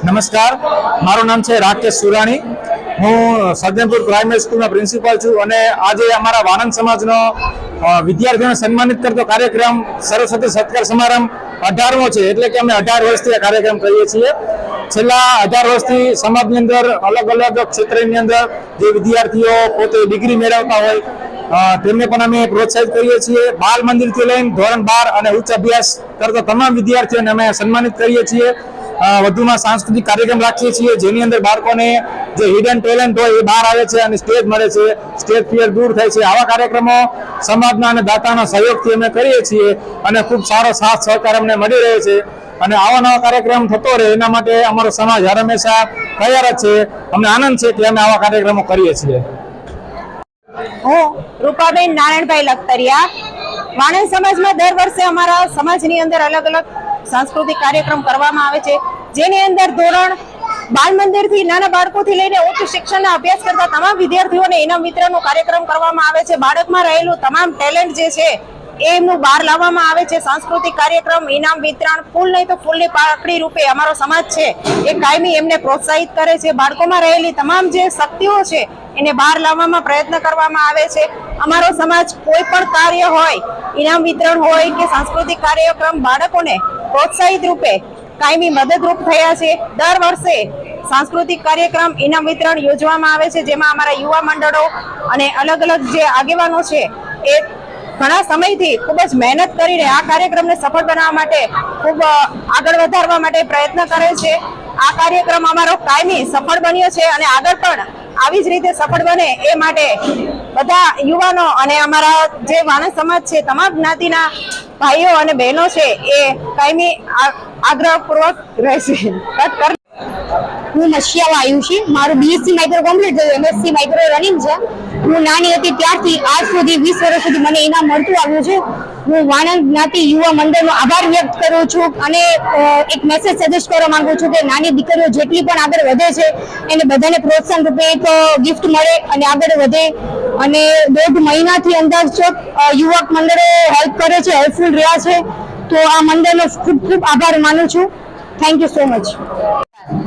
નમસ્કાર. મારું નામ છે રાકેશ સુરાણી. હું સજ્જનપુર પ્રાઇમરી સ્કૂલના પ્રિન્સિપાલ છું અને આજે અમારા વાણંદ સમાજનો વિદ્યાર્થીઓને સન્માનિત કરતો કાર્યક્રમ સરસ્વતી સત્કાર સમારંભ અઢારમો છે. એટલે કે અમે અઢાર વર્ષથી આ કાર્યક્રમ કરીએ છીએ. છેલ્લા અઢાર વર્ષથી સમાજની અંદર અલગ અલગ ક્ષેત્રની અંદર જે વિદ્યાર્થીઓ પોતે ડિગ્રી મેળવતા હોય તેમને પણ અમે પ્રોત્સાહિત કરીએ છીએ. બાલ મંદિરથી લઈને ધોરણ બાર અને ઉચ્ચ અભ્યાસ કરતા તમામ વિદ્યાર્થીઓને અમે સન્માનિત કરીએ છીએ. વધુમાં સાંસ્કૃતિક કાર્યક્રમ રાખીએ છીએ, જેની અંદર બાળકોને જે હિડન ટેલેન્ટ હોય એ બહાર આવે છે અને સ્ટેજ મળે છે. સ્ટેજ ફિયર દૂર થાય છે. આવા કાર્યક્રમો સમાજના અને દાતાના સહયોગથી અમે કરીએ છીએ અને ખૂબ સારો સાથ સહકાર અમને મળી રહે છે. અને આવા નવા કાર્યક્રમ થતો રહે, એના માટે અમારો સમાજ હર હંમેશા તૈયાર જ છે. અમને આનંદ છે કે અમે આવા કાર્યક્રમો કરીએ છીએ. હું રૂપાબેન નારાયણભાઈ લખતરિયા. વાણંદ સમાજમાં દર વર્ષે અમારા સમાજની અંદર અલગ અલગ સાંસ્કૃતિક કાર્યક્રમ કરવામાં આવે છે. જેની અંદર ધોરણ બાળ મંદિરથી નાના બાળકોથી લઈને ઉચ્ચ શિક્ષણના અભ્યાસ કરતા તમામ વિદ્યાર્થીઓને ઇનામ વિતરણનો કાર્યક્રમ કરવામાં આવે છે. બાળકમાં રહેલું તમામ ટેલેન્ટ જે છે, એ એમનું બહાર લાવવામાં આવે છે. સાંસ્કૃતિક કાર્યક્રમ, ઇનામ વિતરણ, ફૂલ નહીં તો ફૂલની પાકડી રૂપે અમારો સમાજ છે, એ કાયમી એમને પ્રોત્સાહિત કરે છે. બાળકોમાં રહેલી તમામ જે શક્તિઓ છે, એને બહાર લાવવામાં પ્રયત્ન કરવામાં આવે છે. અમારો સમાજ કોઈ પણ કાર્ય હોય, ઇનામ વિતરણ હોય કે સાંસ્કૃતિક કાર્યક્રમ, બાળકોને પ્રોત્સાહિત રૂપે કાયમી મદદરૂપ થયા છે. દર વર્ષે સાંસ્કૃતિક કાર્યક્રમ ઇનામ વિતરણ યોજવામાં આવે છે, જેમાં અમારા યુવા મંડળો અને અલગ અલગ જે આગેવાનો છે, એ ઘણા સમયથી ખૂબ જ મહેનત કરીને આ કાર્યક્રમને સફળ બનાવવા માટે ખૂબ આગળ વધારવા માટે પ્રયત્ન કરે છે. આ કાર્યક્રમ અમારો કાયમી સફળ બન્યો છે અને આગળ પણ આવી જ રીતે સફળ બને એ માટે બધા યુવાનો અને અમારા જે વાણંદ સમાજ છે, તમામ જ્ઞાતિના ભાઈઓ અને બહેનો છે, એ કાયમી આગ્રહપૂર્વક રહેશે. હું મશિયાવા આયુષી મારું બીએસસી માઇક્રો કમ્પ્લીટ થયું. એમએસસી માઇક્રો રનિંગ છે. હું નાની હતી ત્યારથી આજ સુધી, વીસ વર્ષ સુધી મને ઇનામ મળતું આવ્યું છે. હું વાણંદ જ્ઞાતિ યુવા મંડળનો આભાર વ્યક્ત કરું છું અને એક મેસેજ સજેસ્ટ કરવા માંગુ છું કે નાની દીકરીઓ જેટલી પણ આગળ વધે છે, એને બધાને પ્રોત્સાહન રૂપે એક ગિફ્ટ મળે અને આગળ વધે. અને દોઢ મહિનાથી અંદાજ યુવક મંડળો હેલ્પ કરે છે હેલ્પફુલ રહ્યા છે, તો આ મંડળનો ખૂબ ખૂબ આભાર માનું છું. થેન્ક યુ સો મચ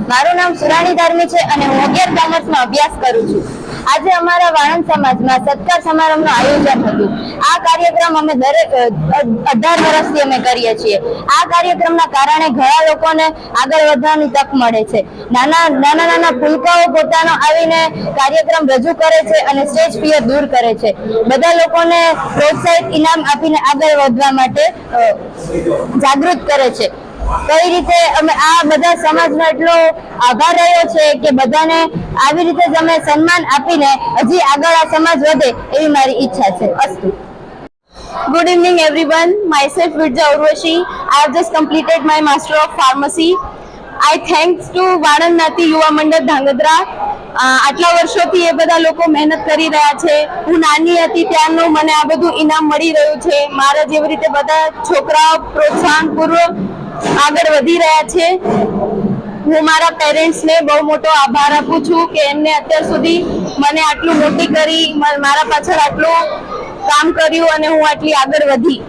મારું નામ સુરાણી ધાર્મી છે અને હું અગિયાર કોમર્સમાં અભ્યાસ કરું છું. આજે અમારા વાણંદ સમાજમાં સત્કાર સમારંભનું આયોજન હતું. આ કાર્યક્રમ અમે દરેક અઢાર વર્ષથી અમે કરીએ છીએ. આ કાર્યક્રમના કારણે ઘણા લોકોને આગળ વધવાની તક મળે છે. નાના નાના નાના ફૂલકાઓ પોતાનો આવીને કાર્યક્રમ રજૂ કરે છે અને સ્ટેજ ફિયર દૂર કરે છે. બધા લોકોને પ્રોત્સાહિત ઇનામ આપીને આગળ વધવા માટે જાગૃત કરે છે. કઈ રીતે અમે આ બધા સમાજનો એટલો આભાર રહ્યો છે કે બધાને આવી રીતે અમે સન્માન આપીને હજી આગળ આ સમાજ વધે એવી મારી ઈચ્છા છે. અસ્તુ. Good evening, everyone. Myself Vidya Urvashi. I have just completed my Master of Pharmacy. I thanks to વાણંદ નાતી યુવા મંડળ ધાંગધ્રા આટલા વર્ષોથી એ બધા લોકો મહેનત કરી રહ્યા છે હું નાની હતી ત્યારનું મને આ બધું ઇનામ મળી રહ્યું છે મારા જેવી રીતે બધા છોકરાઓ પ્રોત્સાહન પૂર્વક આગળ વધી રહ્યા છે હું મારા પેરેન્ટ્સને બહુ મોટો આભાર આપું છું કે એમને અત્યાર સુધી મને આટલું મોટી કરી મારા પાછળ આટલું કામ કર્યું અને હું આટલી આગળ વધી.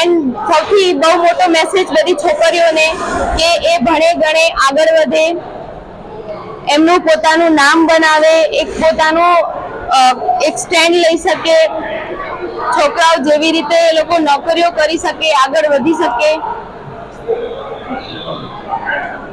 એન્ડ સૌથી બહુ મોટો મેસેજ બધી છોકરીઓને કે એ ભણે ગણે આગળ વધે. એમનું પોતાનું નામ બનાવે, એક પોતાનું એક સ્ટેન્ડ લઈ શકે. છોકરાઓ જેવી રીતે એ લોકો નોકરીઓ કરી શકે, આગળ વધી શકે.